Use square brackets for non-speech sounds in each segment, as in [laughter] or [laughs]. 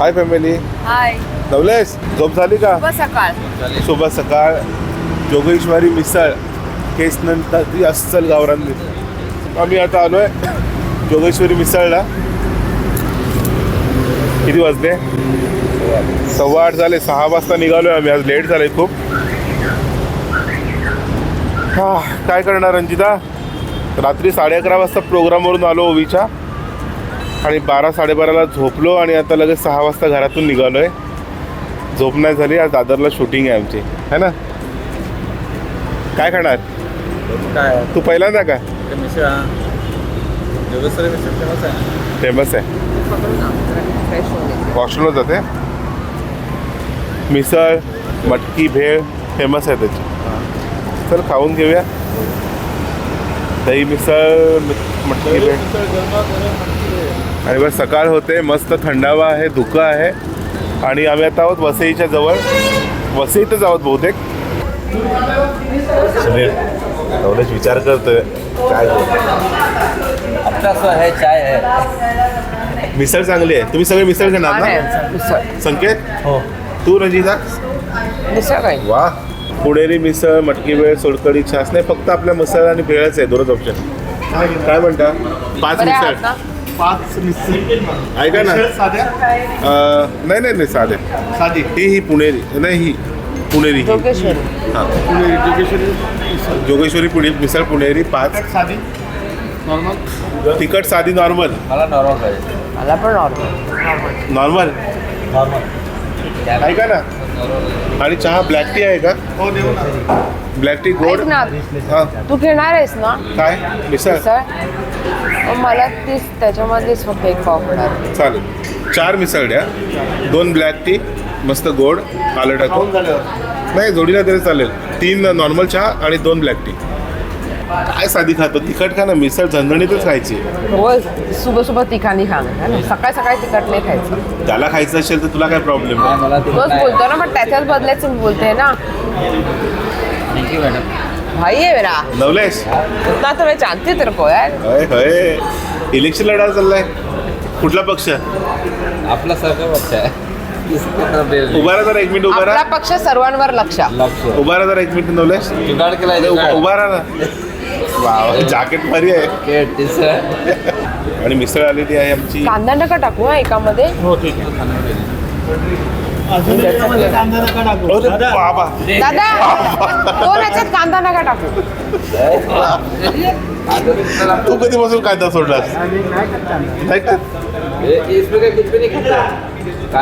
Hi family हाय नवलेश झोप झाली का? शुभ सकाळ. शुभ सकाळ. जोगेश्वरी मिसळ केस नंतर ती अस्सल गावरान. आम्ही आता आलोय जोगेश्वरी मिसळला. किती वाजले? सव्वा आठ झाले सहा वाजता निघालोय आम्ही. आज लेट झाले खूप. हा काय करणार रंजिता? रात्री साडे अकरा वाजता प्रोग्रामवरून आलो ओवीच्या. आणि बारा साडेबाराला झोपलो आणि आता लगेच सहा वाजता घरातून निघालोय. झोप नाही झाली आज दादरला शूटिंग आहे आमची. है ना? काय खाणार? काय? तू पहिल्यांदा का? हा. फेमस आहे. आहे. हॉस्टेलला जाते. मिसळ मटकी भेळ फेमस आहे त्याची. चल खाऊन घेऊया. दही मिसळ मटकी भेळ. आणि बस सकाळ होते मस्त थंडावा आहे धुकं आहे. आणि आम्ही आता आहोत वसईच्या जवळ. वसईतच आहोत बहुतेक. सुनील एवढंच विचार करतोय. काय असं आहे चाय आहे. मिसळ चांगली आहे. तुम्ही सगळे मिसळ घेणार ना? संकेत? हो. तू रंजिता? मिसळ काय वा. पुणेरी मिसळ मटकी वेळ सोलकडी छास. नाही फक्त आपल्या मसाला आणि भेळच आहे दोनच ऑप्शन काय म्हणता? पाच मिसळ. पाच ऐका ना. साध्या? अं, नाही नाही नाही साधे. साधी. ही ही पुणेरी नाही ही पुणेरी ही. जोगेश्वरी. हां. पुणे जोगेश्वरी जोगेश्वरी पुणे मिसळ पुणेरी पाच. साधी? नॉर्मल? तिखट साधी नॉर्मल. मला नॉर्मल पाहिजे. मला पण ऑर्डर नॉर्मल? नॉर्मल. ऐका ना. आणि चहा ब्लॅक टी आहे का? हो देऊ ना. ब्लॅक टी गोड? ऐक ना. हां. तू घेणार आहेस ना? काय? मिसळ? मला तीच त्याच्यामध्येच फक्त एक पाव पडणार. चालेल. चार मिसळ द्या दोन ब्लॅक टी मस्त गोड आलं टाकून. नाही जोडीला तरी चालेल. तीन नॉर्मल चहा आणि दोन ब्लॅक टी काय साधी खातो तिखट खा ना मिसळ झणझणीतच खायची. रोज सुबह सुबह तिखानी खाणं है ना सकाळी सकाळी तिखट नाही खायचं. त्याला खायचं असेल तर तुला काय प्रॉब्लेम नाही आहे रोज बोलतो ना पण त्याच्याच बदल्याच मी बोलते ना. थँक्यू मॅडम भाई है मेरा। नवलेश। उतना तो मैं जानती तेरे को यार। हय हय। इलेक्शन लढा चाललाय कुठला पक्ष आपला सरकार पक्ष आहे. इसको बेल उभा राहा जरा एक मिनिट उभा आपला राहा पक्ष सर्वांवर लक्ष. लक्ष. उभा राहा जरा एक मिनिट नवलेश। जुगाड केलाय उभा. उभा राहा ना. वा जॅकेट भारी आहे. आणि मिसळ आलेली आहे आमची. कांदा नका टाकू हा एकामध्ये. हो ठीक आहे. अरे दादा, बाबा. दादा दोन याच्यात कांदा नका टाकू. तू कधीपासून कायदा सोडलास? नाही का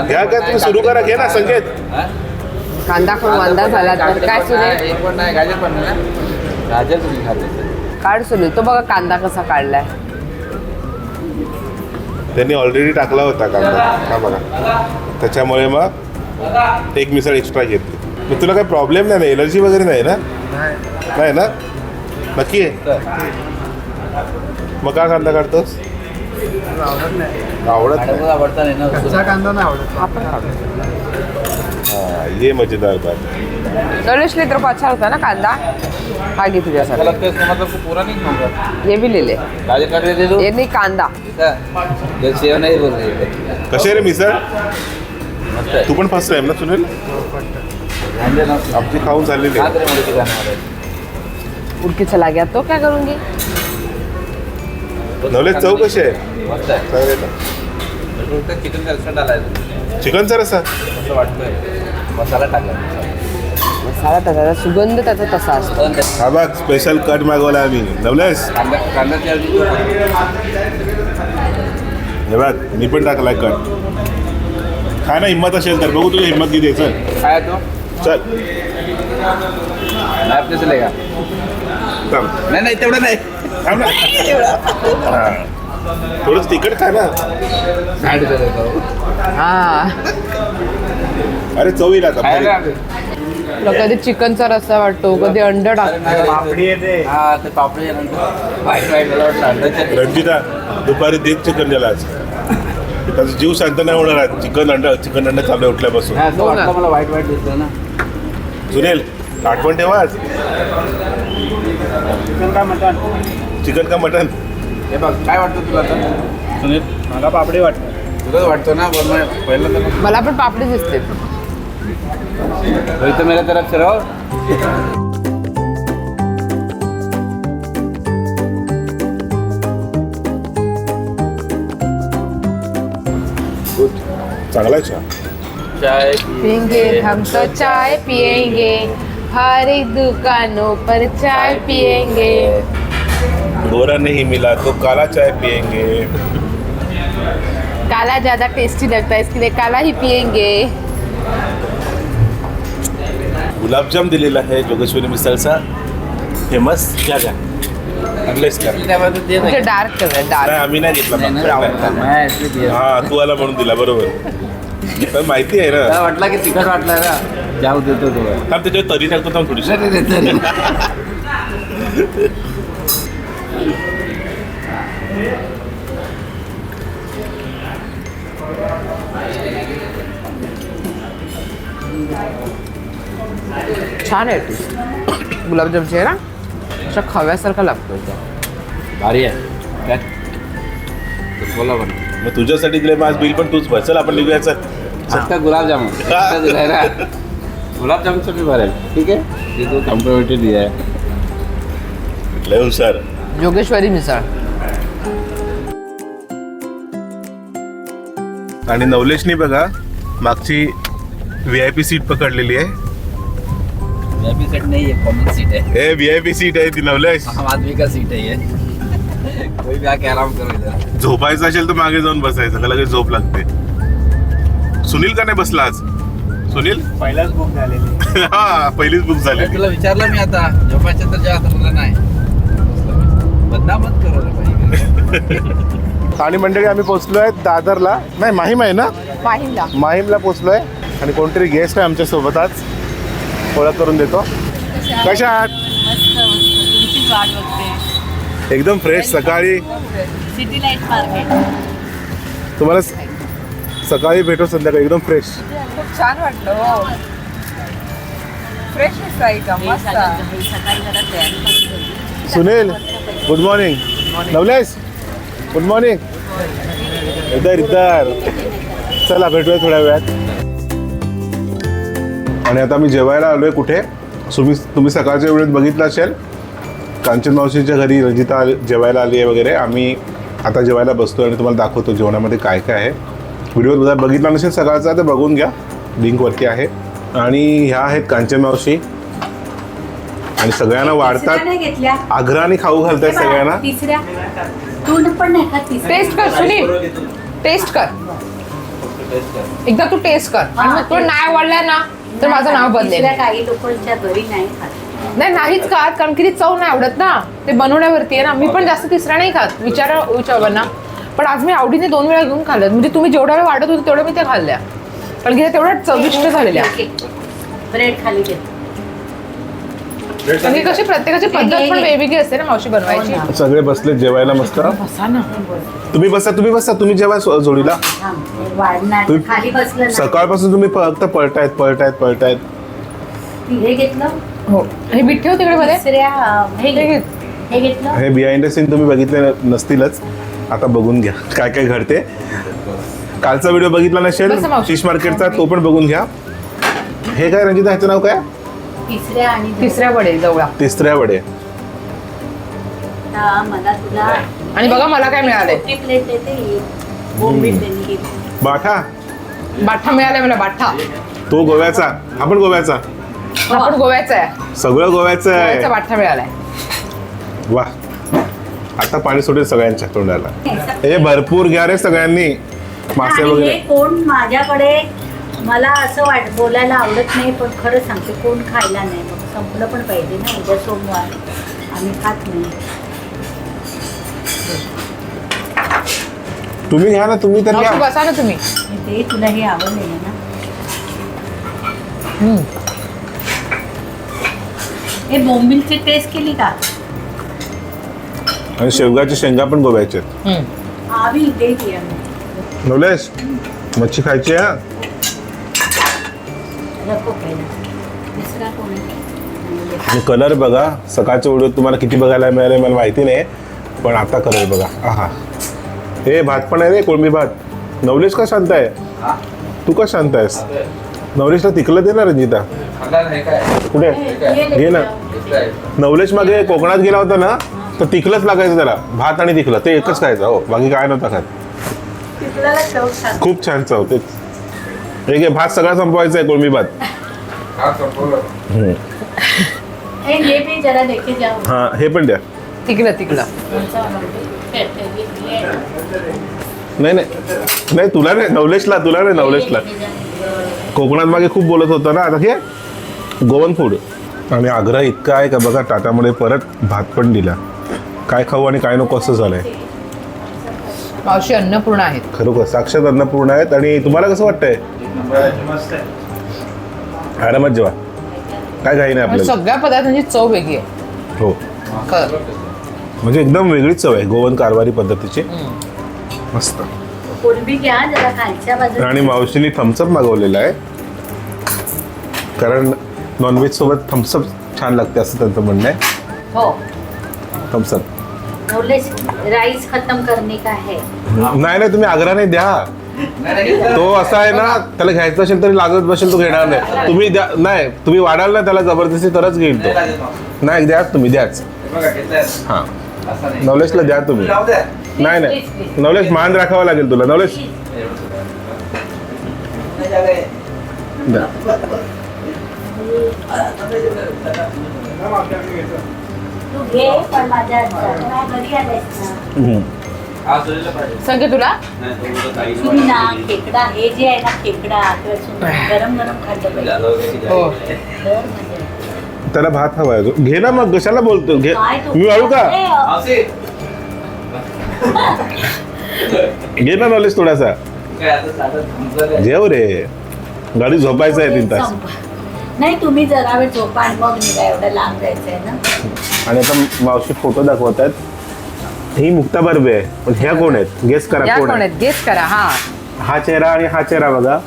घ्या का तुम्ही सुरू करा घे ना संकेत? कांदा खाऊन वांदा झाला तर काय सुने गाजर तुम्ही खाते काढ सुने तो बघा कांदा कसा काढलाय. त्यांनी ऑलरेडी टाकला होता कांदा. हा बघा. त्याच्यामुळे मग एक मिसळ एक्स्ट्रा घेतली मग तुला काही प्रॉब्लेम नाही ना एलर्जी वगैरे नाही ना? नाही ना? नक्की आहे? मग का कांदा काढतोस? आवडत नाही. आवडत नाही मॅडमला आवडता नाही ना? कच्चा कांदा नाही आवडत. आपण काढू हा ये मजेदार बात. नरेश तेरे को अच्छा लगता है ना कांदा? हा घे तुझ्यासाठी. लगता है इसका मतलब को पूरा नहीं खाऊंगा ये भी ले ले गाजर काट के दे दो ये नहीं कांदा. नहीं बोल रही है. कसे रे मिसळ? तू पण फर्स्ट टाइम ना सुनील? आमची खाऊन झालेली आहे. तेरे मुझे खिलाने वाले उड़ के चला गया तो क्या करूंगी नवलेश चव कशी आहे? मस्त आहे. को चिकन है चिकनचा असं वाटतंय. मसाला टाकला. मसाला त्याचा सुगंध त्याचा तसा असतो. हा बघ स्पेशल कट मागवला आम्ही. कांदा ऐवजी हे बघ मी पण टाकलाय कट काय ना हिंमत असेल तर बघू तुझी हिंमत किती आहे. चल. खाया तो? चल. मैं अपने से लेगा थांब. नाही नाही तेवढं नाही. थांब ना. हा. थोडंच तिखट खा ना. हा. अरे चव येईल आता. खायला तुला कधी चिकनचा रस्सा वाटतो कधी अंड टाकतो पापडी येते. हा ते पापडी आहे नंतर वाईट वाईट मला वाटतं अंड्याच्या रंजिता दुपारी देत चिकन दिला आज. त्याचा जीव शांत नाही होणार आज. चिकन अंडा चिकन अंडा चालू आहे उठल्यापासून. हा, असं हो ना. वाटलं मला वाईट वाईट दिसलं ना. सुनील आठवण ठेवा आज. चिकन का मटन चिकन का मटन हे बघ काय वाटतं तुला आता? सुनील मला पापडी वाटतं. तुलाच वाटतो ना मग पहिल्यांदा मग मला पण पापडी दिसते. वही तो मेरे तरफ से रहो. चांगला आहे चहा चाय पियेंगे हम तो चाय पियेंगे हर एक दुकानों पर चाय पियेंगे गोरा नहीं मिला तो काला चाय पियेंगे काला ज़्यादा टेस्टी लगता है इसके लिए काला ही पियेंगे गुलाबजाम दिलेला आहे जोगेश्वरी मिसळचा फ़ेमस क्या? डार्क कलर नाही डार्क आम्ही नाही घेतला. हा तू आला म्हणून दिला बरोबर. पण माहिती आहे ना. वाटलं की तिखट वाटलं ना. जाऊ देतो तो त्याच्यावर तरी टाकतो थोडीशी. नाही, नाही, नाही, तरी. छान आहे टेस्ट गुलाबजामची आहे ना? अशा खव्यासारखा लागतो भारी आहे. बोला पण. मग तुझ्यासाठी दिले माझ बिल पण तूच भर. चल आपण निघूया चल. फक्त गुलाबजामुन. [laughs] गुलाबजामुनचं मी भरेल. ठीक आहे? ते तो कॉम्प्लिमेंटरी दिला आहे. लय हुशार. जोगेश्वरी मिसळ. आणि नवलेशनी बघा मागची व्ही आय पी सीट पकडलेली आहे. वीआईपी सीट नहीं है कॉमन सीट है ए व्ही आय पी सीट आहे ती नवलेश आम आदमी का सीट है. ये कोई भी आके आराम करो इधर. झोपायचं असेल तर मागे जाऊन बसायचं का लगेच झोप लागते. सुनील का नाही बसला आज? सुनील? [laughs] पहिलाच बुक झालेली. हा पहिलीच बुक झाली तुला विचारलं मी आता. झोपायचं तर जेव्हा तुला नाही. बदनामच करू आणि मंडळी आम्ही पोहोचलोय दादरला. नाही माहीम आहे ना? पाहिला माहीमला पोहोचलोय. आणि कोणतरी गेस्ट आहे आमच्यासोबत आज. ओळख करून देतो. कशा आहात? एकदम फ्रेश सकाळी. सिटी लाइट मार्केट तुम्हाला स- सकाळी भेटो संध्याकाळी. एकदम फ्रेश खूप छान वाटलं हो. फ्रेश ठेवली. Sunil good morning Navlesh good morning इधर इधर. चला भेटूया थोड्या वेळात. आणि आता मी जेवायला आलोय कुठे? तुम्ही तुम्ही सकाळच्या वेळेत बघितलं असेल कांचन मावशीच्या घरी रजिता आली- जेवायला आली आहे वगैरे. आम्ही आता जेवायला बसतो आणि तुम्हाला दाखवतो जेवणामध्ये काय काय आहे. व्हिडिओ जर बघितला नसेल सकाळचा तर बघून घ्या. लिंकवरती आहे. आणि ह्या आहेत कांचन मावशी. आणि सगळ्यांना वाढतात. आग्रहाने खाऊ घालतायत सगळ्यांना. टेस्ट कर सुनील. टेस्ट कर. एकदा तू टेस्ट कर. आणि मग तुला नाही आवडलं ना तर माझं नाव बदलेल. काही लोकांच्या घरी नाही खात. नाही नाहीच खात कारण की ती चव नाही आवडत ना. ते बनवण्यावरती आहे ना. मी पण जास्त तिसरा नाही खात. विचारा विचारांना पण आज मी आवडीने दोन वेळा घेऊन खाल्लं. म्हणजे तुम्ही जेवढ्या वेळ वाटत होते तेवढ्या मी त्या खाल्ल्या. कारण की त्या तेवढ्या चविष्ट झालेल्या. ब्रेड खाली घे की कशी प्रत्येकाची पद्धत पण वेगवेगळी असते ना मावशी बनवायची. सगळे बसले जेवायला मस्त? बसा ना. तुम्ही बसा तुम्ही बसा तुम्ही जेवा सो- जोडीला. थांब, हे वाढणार. तुम्ही- खाली बसलं ना सकाळपासून तुम्ही फक्त पळतायत पळतायत पळतायत. हे घेतलं? हो. हे बीट ठेव तिकडे मध्ये. अं, हे हे घे. घे. हे घेतलं? हे बिहाइंड द सीन तुम्ही बघितले नसतीलच. आता बघून घ्या काय काय घडते. कालचा व्हिडिओ बघितला नसेल बसा मावशी. फिश मार्केटचा तो पण बघून घ्या. हे काय रंजिता ह्याचं नाव काय? तिसऱ्या आणि तिसऱ्या वडे जवळा. तिसऱ्या वडे. आता मला तुला आणि बघा मला काय मिळालंय. छोटी प्लेट देते बोंबील त्यांनी घेतली. बाठा. बाठा मिळालाय मला बाठा. तो गोव्याचा. हा पण गोव्याचा. हा पण गोव्याचा आहे. सगळं गोव्याचं गोव्याचा आहे बाठा मिळालाय. वा. आता पाणी सुटेल सगळ्यांच्या तोंडाला. हे भरपूर घ्या रे सगळ्यांनी. मासे आणि हे वगैरे कोण माझ्याकडे मला असं वाट बोलायला आवडत नाही पण खरं सांगते कोण खायला नाही. मग संपलं पण पाहिजे ना उद्या सोमवार. आम्ही खात नाही. तुम्ही घ्या ना तुम्ही तर घ्या. बसा ना तुम्ही. ते तुला हे आवडलेलं ना. हम्म. हे बोंबिलची टेस्ट केली का? आणि शेवगाच्या शेंगा पण गोव्याचे आहेत. हम्म. आम्ही इथे की आम्ही. नवलेश मच्छी खायची आहे हा. रको पहिला दुसरा कोण आहे? आणि कलर बघा सकाळच्या व्हिडिओ तुम्हाला किती बघायला मिळाले मला माहिती नाही पण आता कलर बघा. आहा. हे भात पण आहे रे कोळंबी भात. नवलेश का शांत आहे? तू का शांत आहेस? नवलेशला तिकलं दे ना रंजिता. खाल्ला नाही काय? कुठे? घे ना. नवलेश मागे कोकणात गेला होता ना तर तिकलंच लागायचं त्याला. भात आणि तिकलं ते एकच खायचं. हो बाकी काय नव्हतं खात. खूप छान चव तेच. एक हे भात सगळा संपवायचा आहे कोळमी भात हा हे ये भी जरा देखे जाओ हा हे पण द्या. तिकलं तिकलं नाही नाही. नाही तुला नाही नवलेशला तुला नाही नवलेशला. कोकणात मागे खूप बोलत होता ना आता घे गोवन फूड. आणि आग्रह इतका आहे का बघा टाटामध्ये परत भात पण दिला. काय खाऊ आणि काय नको असं झालंय. मावशी अन्नपूर्ण आहेत. खरोखर साक्षात अन्नपूर्ण आहेत. आणि तुम्हाला कसं वाटतंय? मस्त आहे आरामात जेवा. काय घाई नाही आपल्याला? सगळ्या पदार्थांची चव वेगळी आहे. हो. खरं. म्हणजे एकदम वेगळीच चव आहे गोवन कारवारी पद्धतीची. मस्त. कोलंबी घ्या जरा खालच्या बाजूला. आणि मावशीने थम्सअप मागवलेला आहे. कारण नॉनव्हेज सोबत थम्सअप छान लागते असं त्यांचं म्हणणं आहे. हो. थम्सअप राईस खतम करणे का है? नाही नाही तुम्ही आग्रह नाही द्या. तो असा आहे ना त्याला घ्यायचं असेल तरी लागत बसेल तो घेणार नाही. तुम्ही द्या नाही तुम्ही वाढाल ना त्याला जबरदस्ती तरच घेईल तो. नाही द्याच तुम्ही द्याच. हा. नवलेशला द्या तुम्ही. नाही नाही. नवलेश मान राखावा लागेल तुला. नवलेश. द्या. तू घे पण माझ्या घरी आलायस ना. हम्म. हा सोडलं पाहिजे. संख्या तुला. खेकडा हे जे आहे ना खेकडा किंवा सुंदर गरम गरम खाल्लं पाहिजे जाधव किती हो. जायचं? तर मजा येते. त्याला भात हवाय अजून. घे ना मग कशाला बोलतो? घे. काय तू मी वाळू का? ए, अ, मावशी, घे ना नॉलेज थोडासा. काय आता साधं थांबलं जेव रे. गाडी झोपायचं आहे तीन तास संप- नाही तुम्ही जरा वेळ झोपा आणि मग निघा एवढं लांब जायचंय ना. आणि आता मावशी फोटो दाखवत आहेत. ही मुक्ता बर्बे आहे. पण ह्या कोण आहेत? गेस करा या कोण कोण आहे आहेत? गेस करा हा. हा चेहरा आणि हा चेहरा बघा.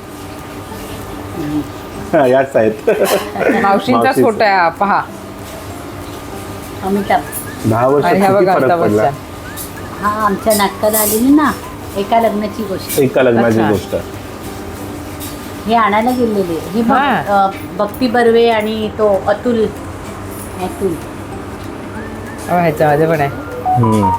हा, याच आहेत. मावशींचाच मावशीचा. फोटो आहे हा, पहा. अमिताभ. दहा वर्ष आणि ह्या किती बघा फरक आता पडला? बच्चा हा आमच्या नाटकाला आलेली ना एका लग्नाची गोष्ट. एका लग्नाची अच्छा. गोष्ट. हे आणायला गेलेले ही हा. अ, भक्ती बर्वे आणि तो अतुल अतुल ह्याच्यामध्ये पण आहे हम्म.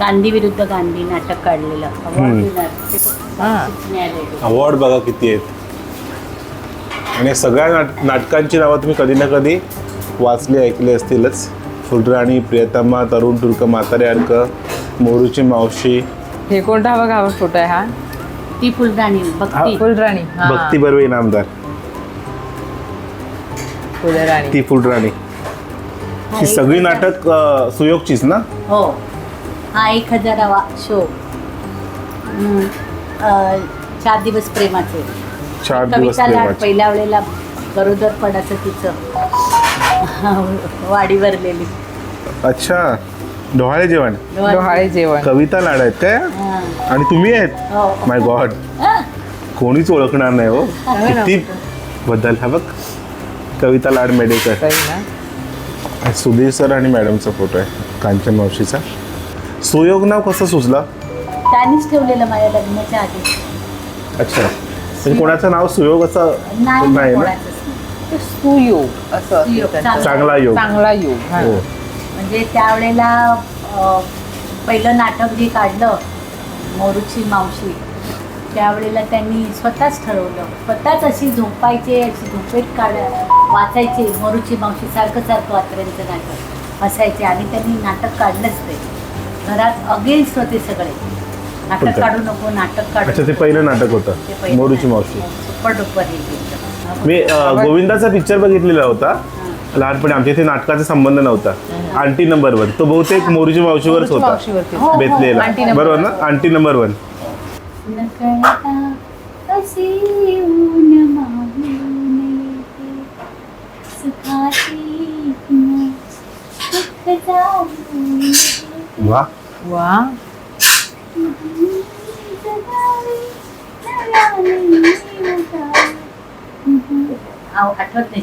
गांधी विरुद्ध गांधी नाटक काढलेलं Award हम्म. winner. ते पण हा. बक्षीस मिळालेलं. अवॉर्ड बघा किती आहेत आणि सगळ्या नाट नाटकांची नावं तुम्ही कधी ना कधी वाचली ऐकली असतीलच फुलराणी प्रियतमा तरुण तुर्क म्हातारे अर्क मोरूची मावशी हे कोणता बघा हा फोटो आहे हा ती फुलराणी भक्ती. फुलराणी. हा. भक्ती बर्वे इनामदार फुलराणी. ती फुलराणी. हा, एक सगळी हजार- नाटक अं, सुयोगचीच ना? हो. हा एक हजारावा शो. हम्म. अ, चार दिवस प्रेमाचे. चार दिवस कविता लाड प्रेमाची. पहिल्या वेळेला गरोदरपणाचं तिचं. [laughs] वाडीवरलेली अच्छा. डोहाळे जेवण? डोहाळे जेवण. कविता लाड आहेत काय? हा. आणि तुम्ही आहेत? हो. माय गॉड हा. कोणीच ओळखणार नाही हो. किती बद्दल हा बघ. कविता लाड मेडेकर. सही ना? आणि सुधीर सर आणि मॅडमचा फोटो आहे. कांचन मावशीचा. सुयोग नाव कसं सुचलं? त्यांनीच ठेवलेलं माझ्या लग्नाच्या आधी. अच्छा. म्हणजे कोणाचं नाव सुयोग असं नाही ना? सुयोग असं. चांगला योग. चांगला योग हा. हो. म्हणजे त्यावेळेला पहिलं नाटक जे काढलं मोरूची मावशी त्यावेळेला त्यांनी स्वतःच ठरवलं स्वतःच अशी झोपायचे अशी झोपेत काढ वाचायचे मोरूची मावशी सारखं सारखं वाचऱ्यांचं नाटक असायचे आणि त्यांनी नाटक काढलंच ते घरात अगेन्स्ट होते सगळे नाटक? काढू नको नाटक काढू ते. पहिलं नाटक होतं मोरूची. मावशी सुपर डुपर हे. मी गोविंदाचा पिक्चर बघितलेला होता लहानपणी आमच्या इथे नाटकाचा संबंध नव्हता. आंटी नंबर वन तो बहुतेक मोरूची मावशीवरच होता. बेतलेला. आंटी नंबर बरोबर ना? Aunty number one. वा. वा. आठवत नाही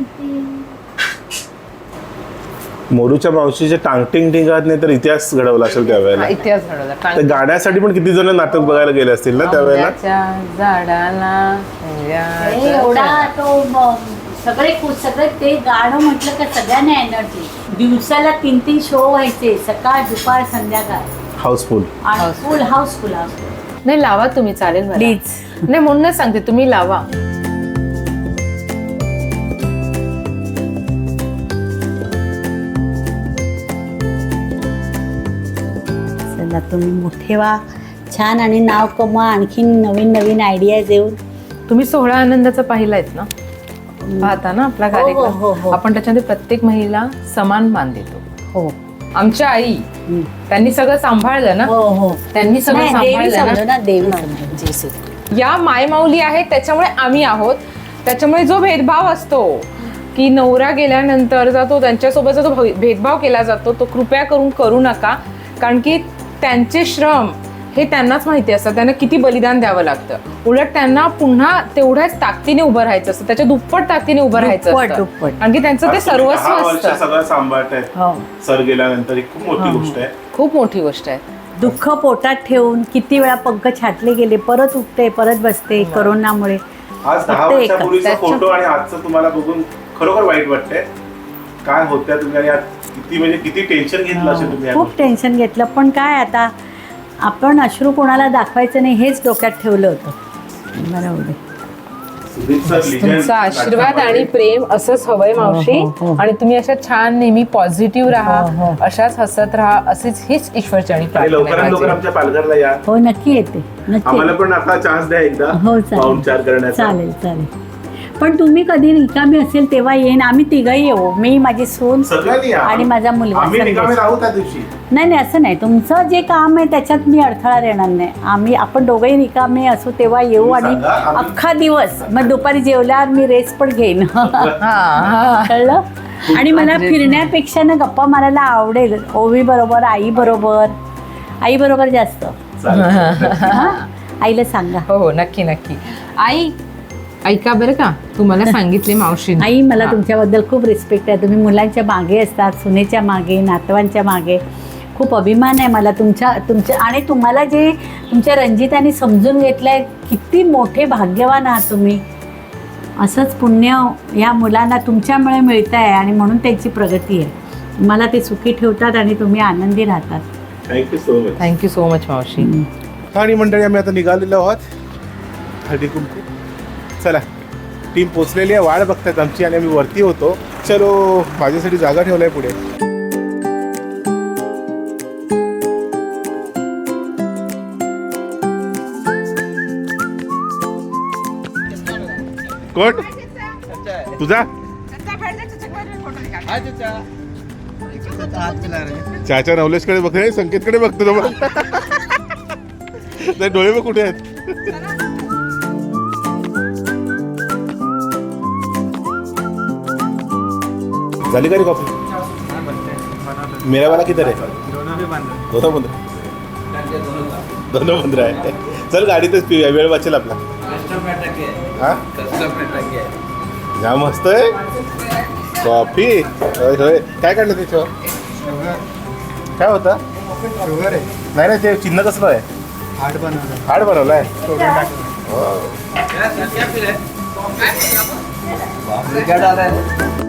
मोरूच्या मावशीचे टांगटिंग टिंगत नाही तर इतिहास घडवला असेल त्यावेळेला. हा, इतिहास घडवला. त्या टांग- गाण्यासाठी पण किती जण नाटक बघायला गेले असतील ना त्यावेळेला? आंब्याच्या झाडाला अरे, आंब्याच्या एवढा तो म, सगळे सगळे ते गाणं म्हटलं का सगळ्यांना एनर्जी दिवसाला तीन तीन शो व्हायचे सकाळ दुपार संध्याकाळ. हाऊसफुल. आणि फुल हाऊसफुल. हाऊसफुल नाही लावा तुम्ही चालेल मला. प्लीज नाही म्हणूनच सांगते तुम्ही लावा. तुम्ही मोठे व्हा. छान आणि नाव कमवा. आणखीन नवीन नवीन आयडिया देऊन तुम्ही सोहळा आनंदाचा पाहिलायत ना? पाहता ना आपला हो, हो, हो, कार्यक्रम हो. आपण त्याच्यामध्ये प्रत्येक महिला समान मान देतो. हो. आमच्या आई हम्म. त्यांनी सगळं सांभाळलं ना? हो हो. त्यांनी सगळं नाही, देवी सांभाळलं समजू ना ना देवी समजू जेसू. या मायमाऊली आहेत त्याच्यामुळे आम्ही आहोत. त्याच्यामुळे जो भेदभाव असतो की नवरा गेल्यानंतर जातो त्यांच्यासोबतचा जो भे- भेदभाव केला जातो तो कृपया करून करू नका. कारण की त्यांचे श्रम हे त्यांनाच माहिती असतात त्यांना किती बलिदान द्यावं लागतं. उलट त्यांना पुन्हा तेवढ्याच ताकदीने उभं राहायचं असतं. त्याच्या दुप्पट ताकदीने उभं राहायचं दुप्पट, असतं. की त्यांचं ते सर्वस्व असतं. सगळं सांभाळत आहे हो. सर गेल्यानंतर ही खूप मोठी गोष्ट आहे. खूप मोठी गोष्ट आहे. दुःख पोटात ठेवून किती वेळा पंख छाटले गेले परत उठते परत बसते करोनामुळे. आज दहा. वर्षापूर्वीचा फोटो आणि आजचं तुम्हाला बघून खरोखर वाईट वाटतंय. काय होत्या तुम्ही आणि आज किती म्हणजे किती टेन्शन घेतलं असेल तुम्ही या खूप टेन्शन घेतलं पण काय आता आपण अश्रू कोणाला दाखवायचं नाही हेच डोक्यात ठेवलं होतं बरोबर आहे. सुधीर सर legend तुमचा आशीर्वाद आणि. प्रेम असंच हवंय मावशी हो, हो. आणि तुम्ही अशा छान नेहमी पॉझिटिव्ह हो, राहा हो. अशाच हसत राहा अशीच हीच ईश्वरचरणी आणि प्रार्थना लवकरात आहे लवकर माझी. आमच्या पालघरला या हो नक्की येते नक्की आम्हाला पण आता चान्स द्या एकदा हो चालेल पाहुणचार करण्याचा चालेल चालेल पण तुम्ही कधी रिकामी असेल तेव्हा येईन. आम्ही तिघही येऊ. मी माझी सून सगळ्यांनी या आणि माझा मुलगा आम्ही संदेश. रिकामे राहू त्या दिवशी. नाही नाही असं नाही. तुमचं जे काम आहे त्याच्यात मी अडथळा देणार नाही. आम्ही आपण दोघंही रिकामे असू तेव्हा येऊ तुम्ही आणि सांगा, आम्ही- अख्खा दिवस मग दुपारी जेवल्यावर मी रेस्ट पण घेईन. हा [laughs] हा कळलं आणि मला म्हणजे- फिरण्यापेक्षा ना गप्पा मारायला आवडेल. ओवी बरोबर आई बरोबर. आई बरोबर जास्त. चालेल. [laughs] हा? आईला सांगा. हो हो नक्की नक्की. आई ऐका बरं का तुम्हाला [laughs] सांगितले मावशी. आई मला तुमच्याबद्दल खूप रिस्पेक्ट आहे. तुम्ही मुलांच्या मागे असतात सुनेच्या मागे नातवांच्या मागे. खूप अभिमान आहे मला तुमच्या तुमच्या आणि तुम्हाला जे तुमच्या रंजिताने समजून घेतलं आहे किती मोठे भाग्यवान आहात तुम्ही. असंच पुण्य या मुलांना तुमच्यामुळे मिळतं आहे आणि म्हणून त्यांची प्रगती आहे. मला ते सुखी ठेवतात आणि तुम्ही आनंदी राहतात. Thank you so much thank you so much मावशी. आणि मंडळी आम्ही आता निघालेलो आहोत हळदी कुंकू चला. टीम पोचलेली आहे वाट बघतात आमची आणि आम्ही वरती होतो. चलो माझ्यासाठी जागा ठेवलाय पुढे. कोण? तुझा? चाचा नवलेशकडे बघते संकेतकडे बघतो तो [laughs] बघ. डोळे मग कुठे आहेत? झाली का रे कॉफी? मेरा वाला किधर है दोनों बंद. दोनों बंद आहे. चल गाडीतच पिऊया. वेळ वाचेल आपला. हा? या मस्त आहे. कॉफी. होय होय. काय काढलं त्याच्यावर काय होता? शुगर आहे नाही नाही ते चिन्ह कसलं आहे. हार्ट बनवलं हाड बनवलं आहे टाकलं क्या? है